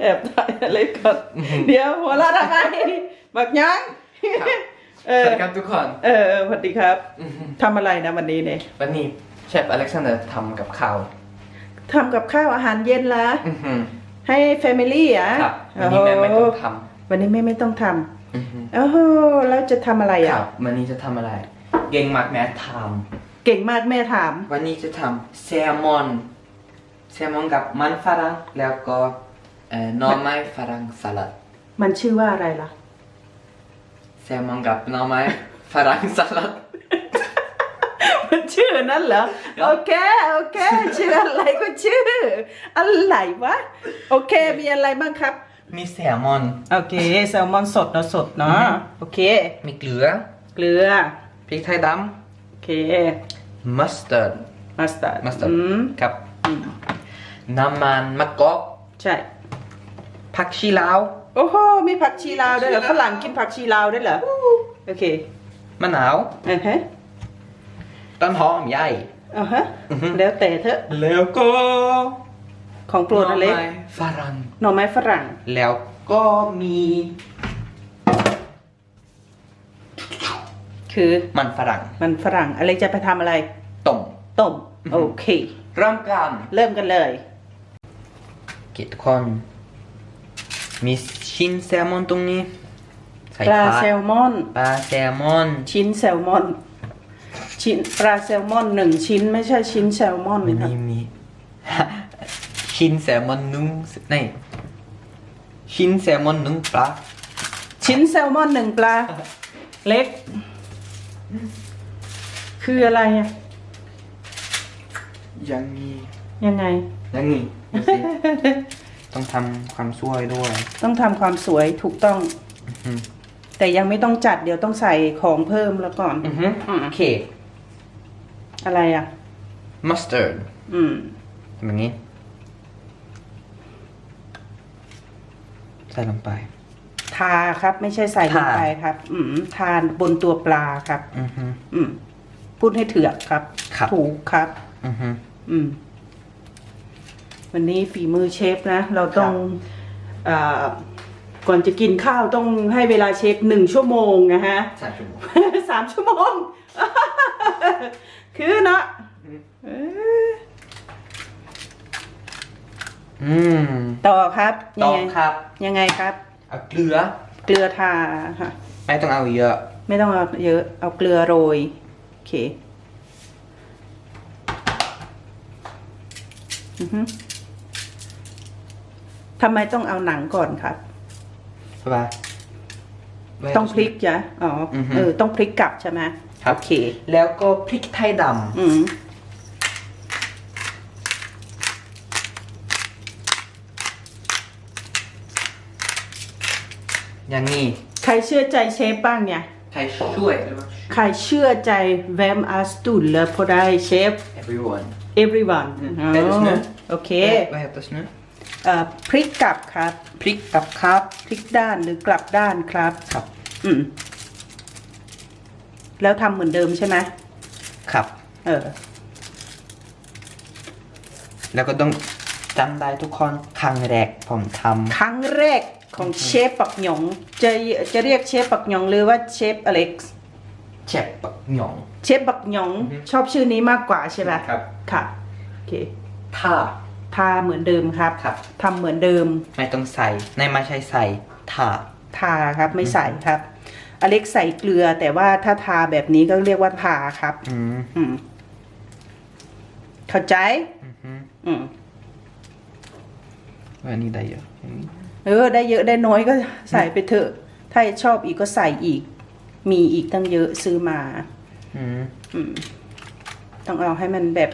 แอบถ่ายอะไรก่อนเดี๋ยวหัวเราะทำไมบักยังเอสอวัสดีครับทุกคนเออสวัสดีครับทำอะไรนะวันนี้เนี่ยวันนี้เชฟอเล็กซานเดอร์ทำกับข้าวทำกับข้าวอาหารเย็นละอื้อหือให้แฟมิลี่อะครับวันนี้แม่ไม่ต้องทวันนี้แม่ไม่ต้องทำอื้อหือำโอ้โหแล้วจะทำอะไรคอะ รับวันนี้จะทำอะไร เก่งมากแม่ทเก่งมากแม่ถามำวันนี้จะทำแซลมอน แซลมอนกับมันฝรั่งแล้วก็เอ่อหน่อไม้ฝรั่งสลัดมันชื่อว่าอะไรล่ะ แซลมอนกับหน่อไม้ฝรั่งสลัด มันชื่อนั้นเหรอ โอเค โอเค ชื่ออะไรก็ชื่อ อะไรวะ โอเค มีอะไรบ้างครับ มีแซลมอน โอเค แซลมอนสดเนาะสดเนาะ โอเค มีเกลือ เกลือ พริกไทยดโอเคำมัสตาร์ดมัสตาร์ด มัสตาร์อืมดครับ น้ำมันมะกอกใช่ ผักชีลาว โอ้โหมีผักชีลาวด้วยเหรอฝรั่งกินผักชีลาวด้วยเหรอโอเคมะนาวอ่าฮะต้นหอมใหญ่อ่าฮะแล้วแต่เถอะ แล้วก็ของโปรดอะไรหน่ไม้ฝรั่งหน่อไม้ฝรั่ง แล้วก็มี คือมันฝรั่ง มันฝรั่งอะไรจะไปทำอะไรต้มต้มโอเคเริ่มกันเริ่มกันเลย กิทุกคนมีชิ้นแซลมอนตรงนี้ ใส่ปลาผักแซลมอน ปลาแซลมอน ชิ้นแซลมอน ชิ้นปลาแซลมอนหนึ่งชิ้นไม่ใช่ชิ้นแซลมอนวันครับนี้มี ชิ้นแซลมอนนึ่งในชิ้นแซลมอนนึ่งปลา ชิ้นแซลมอนหนึ่งปลา เล็ก คืออะไรอะยังมียังไง ยังมีดูสิต้องทำความสวยด้วยต้องทำความสวยถูกต้อง อืมแต่ยังไม่ต้องจัดเดี๋ยวต้องใส่ของเพิ่มแล้วก่อนอือฮึอืม โอเคอะไรอะ มัสตาร์ดอืมทำแบบนี้ ใส่ลงไป ทาครับ ไม่ใช่ใส่ลงทาไปครับ อืม ทานบนตัวปลาครับ อือฮึอืม พูดให้เถือกครับ ครับ ถูกครับ อือฮึอืม วันนี้ฝีมือเชฟนะ เราต้องอ่าก่อนจะกินข้าวต้องให้เวลาเชฟหนึ่งชั่วโมงนะฮะ สามชั่วโมง สามชั่วโมง คือเนาะเอออืมต่อครับต่ยัองไงครับ ยังไงครับ เอาเกลือ เกลือทาค่ะ ไม่ต้องเอาเยอะ ไม่ต้องเอาเยอะเอาเกลือโรย โอเคอือฮึ ทำไมต้องเอาหนังก่อนครับใช่ปะต้องพลิกจ้ะอ๋อออฮึ เออ ต้องพลิกกลับใช่ไหมครับ โอเค แล้วก็พริกไทยดอืมำอย่างนี้ใครเชื่อใจเชฟบ้างเนี่ยใครช่วยหรือว่าใครเชื่อใจแวมอาสตุลและพอได้เชฟ everyone everyone อืม อ๋อได้ด้วยนะโอเค vad heter det nu เอ่อ พลิกกลับครับพริกกับครับพลิกด้านหรือกลับด้านครับครับ อืมแล้วทำเหมือนเดิมใช่ไหมครับ เออ แล้วก็ต้องจำได้ทุกคนครั้งแรกผมทครั้งแรกของเชฟปักหยงจะจะเรียกเชฟปักหยงหรือว่าเชฟอเล็กซ์ำเชฟปักหยองเชฟปักหยงชอบชื่อนี้มากกว่าใช่ไหมครับ ค่ะโอเคถ้า ทาเหมือนเดิมครับครับ ทำเหมือนเดิม ไม่ต้องใส่ในไม่ใช่ใส่ถ้าทาครับไม่ใส่ครับ อเล็กใส่เกลือแต่ว่าถ้าทาแบบนี้ก็เรียกว่าทาครับ อืมอืม เข้าใจ อือฮึอืมว่าอันนี้ได้เยอะอย่างนี้เออ ได้เยอะได้น้อยก็ใส่ไปเถอะ ถ้าชอบอีกก็ใส่อีก มีอีกตั้งเยอะซื้อมา อืม อืม ต้องเอาให้มันแบบ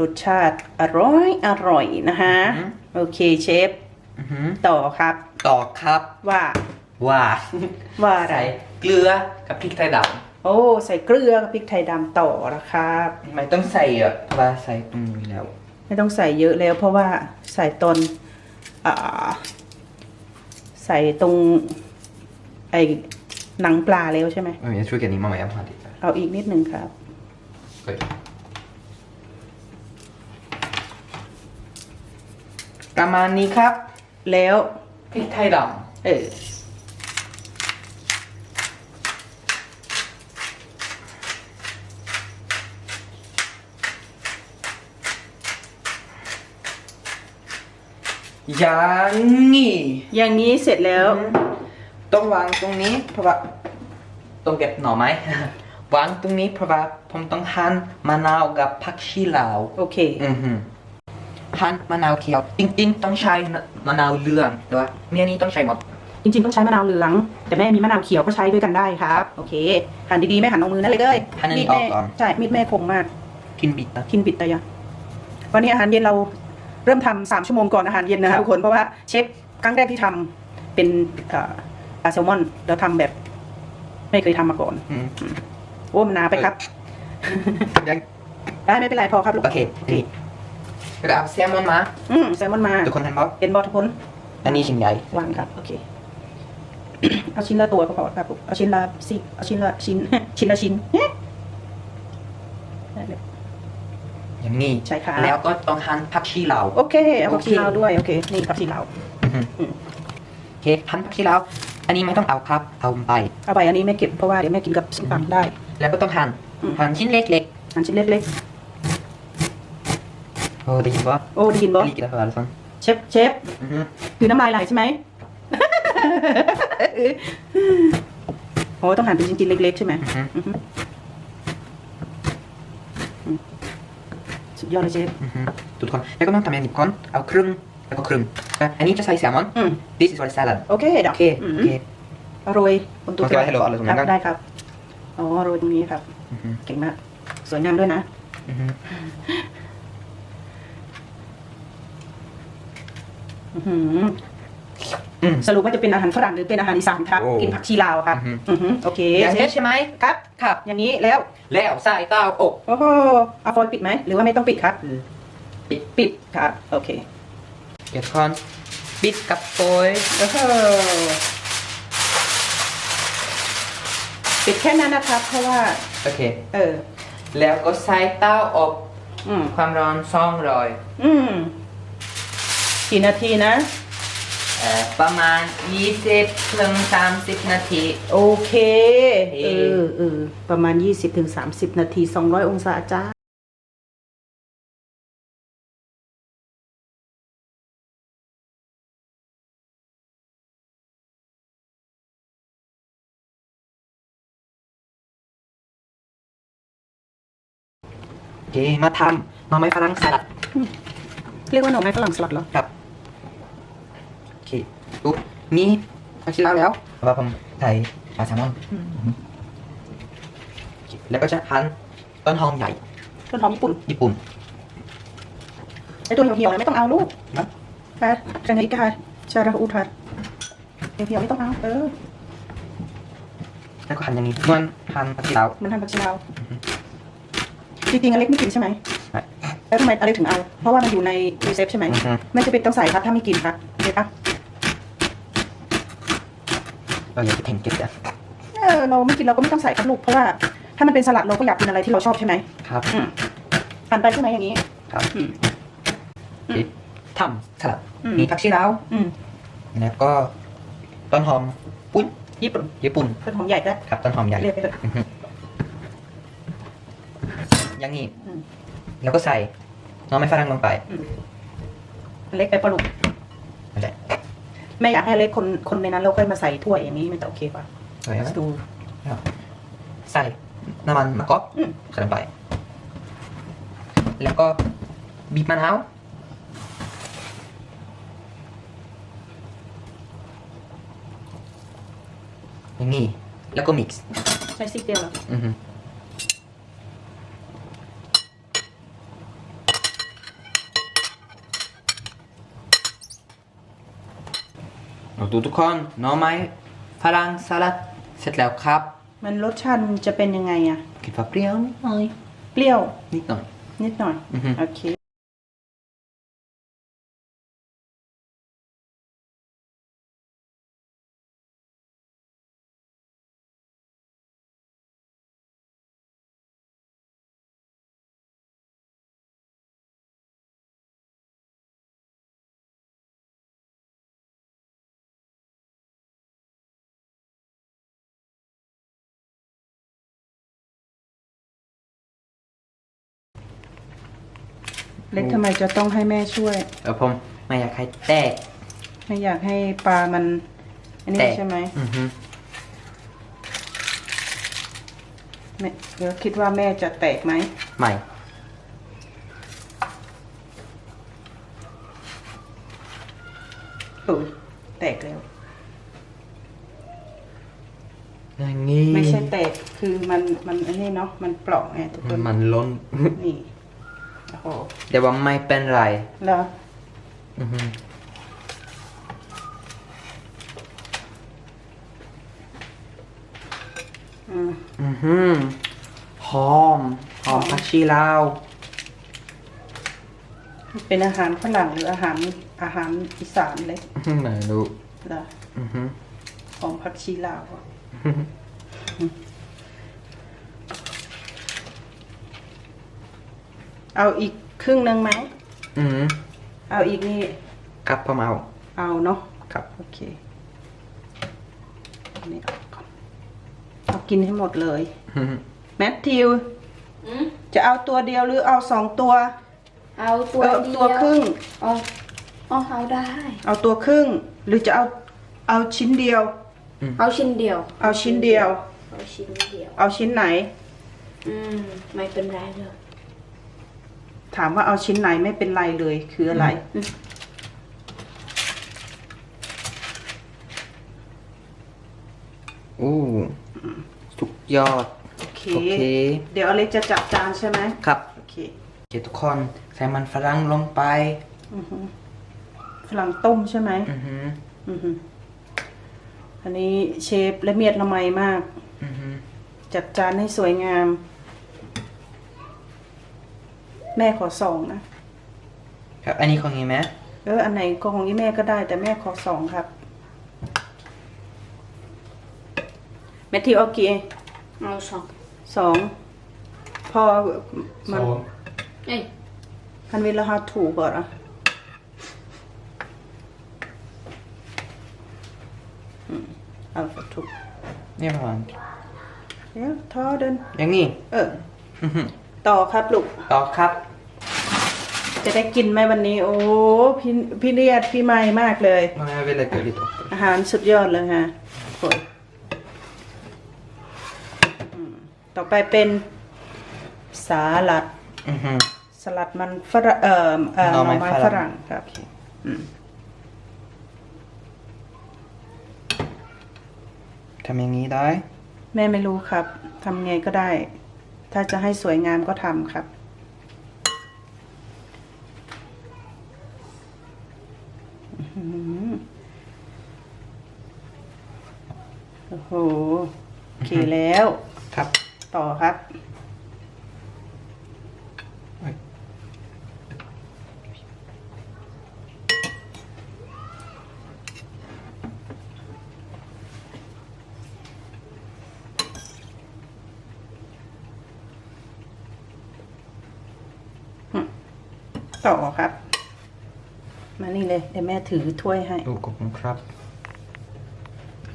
รสชาติอร่อยอร่อยนะฮะโอเคเชฟ อือฮึต่อครับต่อครับว่าว่าว่าอะไร ใส่เกลือกับพริกไทยดโอ้ใส่เกลือกับพริกไทยดำต่อนะครับำไม่ต้องใส่เยอะเพราะว่าใส่ตรงนี้แล้ว ไม่ต้องใส่เยอะแล้วเพราะว่าใส่ตอนอ่าใส่ตรงไอ้หนังปลาแล้วใช่ไหม Jag tror att ni mamma jag hade เอาอีกนิดนึงครับ Oj. ประมาณนี้ครับ แล้วพริกไทยดเออำอย่างนี้อย่างนี้เสร็จแล้ว ต้องวางตรงนี้เพราะว่าต้องเก็บหน่อไม้ วางตรงนี้เพราะว่าผมต้องหั่นมะนาวกับผักชีลาว โอเค อือหื อหั่นมะนาวเขียว จริง ๆ ต้องใช้มะนาวเหลืองแต่ว่าเมียนี้ต้องใช้หมด จริงๆ ต้องใช้มะนาวเหลือง แต่แม่มีมะนาวเขียวก็ใช้ด้วยกันได้ครับ โอเคหั่นดีๆแม่หั่นเอามือนั่นเลยเด้ยหั่นอันนี้มีดแม่ออกก่อน ใช่มีดแม่คมมาก กินบิดนะกินปิดตายะวันนี้อาหารเย็นเราเริ่มทำสามชั่วโมงก่อนอาหารเย็นนะครัคะบ ทุกคนเพราะว่าเชฟครั้งแรกที่ทำเป็นเอ่อปลาแซลมอนเราทำแบบ ไม่เคยทำมาก่อน อืมโอ้มันหนาไปครับ ยังได้ไม่เป็นไรพอครับลูกโอเค นี่ก็เอาแซลมอนมาอืมแซลมอนมาทุกคนเห็นบ่เป็นบอทุกคนอันนี้ชิ้นใหญ่วางครับโอเคเอาชิ้นละตัวก็พอครับลูกเอาชิ้นละสิเอาชิ้นละชิ้น ชิ้นละชิ้นได้เลยอย่างนี้ใช่ค่ะแล้วก็ต้องหั่นผักชีลาวโอเคเอาผักชีโอเคลาวด้วยโอเคนี่ผักชีลาวอือหืออืมโอเคหั่นผักชีลาวอันนี้ไม่ต้องเอาครับเอาไปเอาไปอันนี้ไม่เก็บเพราะว่าเดี๋ยวแม่กินกับส้มตำได้ แล้วก็ต้องหั่นอืมหั่นชิ้นเล็กอันชิ้นเล็กๆโอ้ได้ยินบ่ๆโอ้ได้ยินบ่ได้ยินแล้วทุกคนเชฟเชฟอือหือคือน้ำลายไหลใช่ไหม โอ้ต้องหั่นเป็นชิ้นๆเล็กๆใช่ไหมอือหืออือฮึอืมสุดยอดเลยเชฟอือหือทุกคนแล้วก็ต้องทำอย่างนี้ก่อนเอาครึ่งแล้วก็ครึ่งอะอันนี้จะใส่แซลมอน อืม this is for salad โอเคเดี๋ยวโอเคอืมโอเคเอาโรยบนตัวเอาโรยให้เราเอาเลยตรงนั้นคก่รัอบนได้ครับ อ๋อโรยตรงนี้ครับ อือหือเก่งมาก สวยงามด้วยนะ อือหื ออื้อหืออืมสรุปว่าจะเป็นอาหารฝรั่งหรือเป็นอาหารอีสานครับ โอ้กินผักชีลาวครับอือหือ อือหือโอเคอย่างเชนี้ฟใช่ไหมครับ ครับ อย่างนี้แล้ว แล้วใส่เต้าอบโอ้โหเอาฟอยล์ปิดไหม หรือว่าไม่ต้องปิดครับ ปิด ปิดครับ โอเคเดี๋ยวก่อนปิดกับโฟยล์โอ้โหปิดแค่นั้นนะครับ เพราะว่า โอเค เออ แล้วก็ใส่เต้าอบ อืม ความร้อน200อืม กี่นาทีนะเอ่อประมาณ 20ถึง30 นาที โอเคโอเคเออเออประมาณ 20-30นาที 200 องศาจ้าโอเคมาทำหน่อไม้ฝรั่งสลัด เรียกว่าหน่อไม้ฝรั่งสลัดเหรอ ครับโอเคปุ๊บนี่ผักชีลาวแล้วเพราะว่าผมใส่ปลาแซลมอนอืมโอเคแล้วก็จะหั่นต้นหอมใหญ่ ต้นหอมญี่ปุ่น ญี่ปุ่นไอตัวเหี่ยวๆนะไม่ต้องเอาลูกนะค่ะกันไงกาชาราอุทัดเหี่ยวๆไม่ต้องเอา เออ แล้วก็หั่นอย่างนี้มันหั่นผักชีลาวมันทำผักชีลาวจริงๆอเล็กไม่กินใช่ไหมใช่แล้วทำไมอเล็กถึงเอา เพราะว่ามันอยู่ในรีเซฟใช่ไหมอือฮึไม่จะเป็นต้องใส่ครับถ้าไม่กินครับเห็นปะ เราอยากจะเพ่งเก็บอะเออเราไม่กินเราก็ไม่ต้องใส่ครับลูกเพราะว่าถ้ามันเป็นสลัดเราก็อยากกินอะไรที่เราชอบใช่ไหมครับอืมหั่นไปใช่ไหมอย่างนี้ ครับอืมโอเคทำสลัดอืม มีผักชีลาวอืมแล้วก็ต้นหอมปุ้นญี่ปุ่นญี่ปุ่นต้นหอมใหญ่ด้วยครับต้นหอมใหญ่เรียกไปเลยอือฮึอย่างนี้อืม แล้วก็ใส่หน้องไม้ฝรั่งลงไป อืมอเล็กไปปลาลูกนั่นแหละ แม่อยากให้อเล็กคนคนในนั้นเราค่อยมาใส่ถ้วยอย่างนี้มันจะโอเคป่ะใส่ไหมดูใส่น้ำมันมะกอกอืมใส่ลงไป แล้วก็บีบมะนาวอย่างนี้แล้วก็มิกซ์ใช้ซิกเดียวเหรออือฮึ เราดูทุกคนหน้อไม้ฝรั่งสลัดเสร็จแล้วครับมันรสชาติจะเป็นยังไงอะคิดว่าเปรี้ยวนิดหน่อย เปรี้ยวนิดหน่อย นิดหน่อย อือฮึ โอเค เล็กทำไมจะต้องให้แม่ช่วย เออผมไม่อยากให้แตก ไม่อยากให้ปลามัน อันนี้แตก ใช่ไหมอือฮึแม่เดี๋ยวคิดว่าแม่จะแตกไหมไม่โอ้ยแตกแล้ว อย่างงี้ไม่ใช่แตกคือมันมันอันนี้เนาะมันเปราะไงทุกคนมันล้น นี่ โอ้โหเดี๋ยวว่าไม่เป็นไรแล้วอือฮึอืมอือฮึหอม หอมผักชีลาวเป็นอาหารฝรั่งหรืออาหารอาหารอีสานเลยไม่รู้เหรออือฮึ ของผักชีลาวอะ เอาอีกครึ่งหนึงไหม อือฮึเอาอีกนี่ ครับผมเอาเอาเนาะ ครับ โอเคอันนี้เอาก่อนเอากินให้หมดเลย อือฮึแมทธิว อืมจะเอาตัวเดียวหรือเอาสองตัวเอาตัวเออเดียวตัวครึ่ง เอาเอาเอาได้ เอาตัวครึ่ง หรือจะเอาเอาชิ้นเดียว เอาชิ้นเดียว เอาชิ้นเดียว เอาชิ้นเดียว เอาชิ้นไหน อืม ไม่เป็นไรเลย ถามว่าเอาชิ้นไหนไม่เป็นไรเลยคืออะไร อู้สุดยอด โอเค โอเค เดี๋ยวอเล็กจะจับจานใช่ไหมครับ โอเคโอเคทุกคนใส่มันฝรั่งลงไปอือฮึฝรั่งต้มใช่ไหมอือฮึอือฮึอันนี้เชฟละเมียดละไมมาก อือฮึจัดจานให้สวยงาม แม่ขอสองนะครับ อันนี้ของนี้ไหมเอออันไหนก็ของยี่แม่ก็ได้ แต่แม่ขอสองครับแมทธิวเอากี่เอาสองสองพอมัน เอ้ย Han ville ha två bara. Mm. Alfa två. เนี่ยประมาณ Ja, ta den. อย่างนี้ เอออือฮึต่อครับลูก ต่อครับ จะได้กินไหมวันนี้ โอ้พี่พี่เลียดพี่ใหม่มากเลยมาเวลาเกิดลิตอาหารสุดยอดเลยฮะโอยอืมต่อไปเป็นสาลัดอือฮึสลัดมันฝรั่งเอ่อเอ่อหน่อไม้หน่อไม้ฝฝรั่รั่งง ครับอืมทำอย่างนี้ได้แม่ไม่รู้ครับทำไงก็ได้ ถ้าจะให้สวยงามก็ทำครับ อื้อหือ โอ้โหโอเคแล้ว ครับ ต่อครับ ต่อครับมา นี่เลยเดี๋ยวแม่ถือถ้วยให้ดูขอบคุณครับ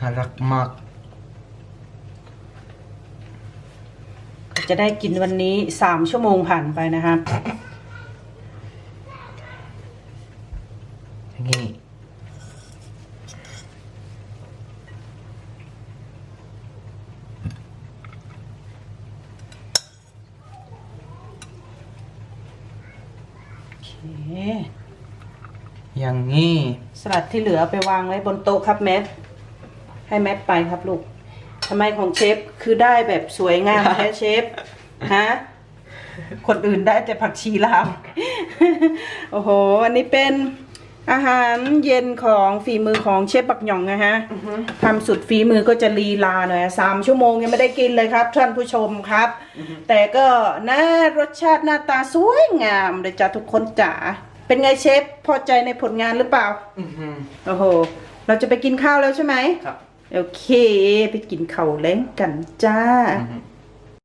น่ารักมาก จะได้กินวันนี้สามชั่วโมงผ่านไปนะครับอย่างนี้ โอเค อย่างนี้ ส ลัดที่เหลือไปวางไว้บนโต๊ะครับแมทให้แมทไปครับลูกทำไมของเชฟคือได้แบบสวยงามแท้เชฟฮะคนอื่นได้แต่ผักชีลาว โอ้โห อันนี้เป็นอาหารเย็นของฝีมือของเชฟบักหย่องนะฮะทำสุดฝีมือก็จะลีลาหน่อยสามชั่วโมงยังไม่ได้กินเลยครับ ท่านผู้ชมครับ แต่ก็น่ารสชาติหน้าตาสวยงามเลยจ้ะทุกคนจ๋า เป็นไงเชฟพอใจในผลงานหรือเปล่าอือฮึโอ้โหเราจะไปกินข้าวแล้วใช่ไหมครับ โอเค ไปกินข้าวเล้งกันจ้า อือฮึ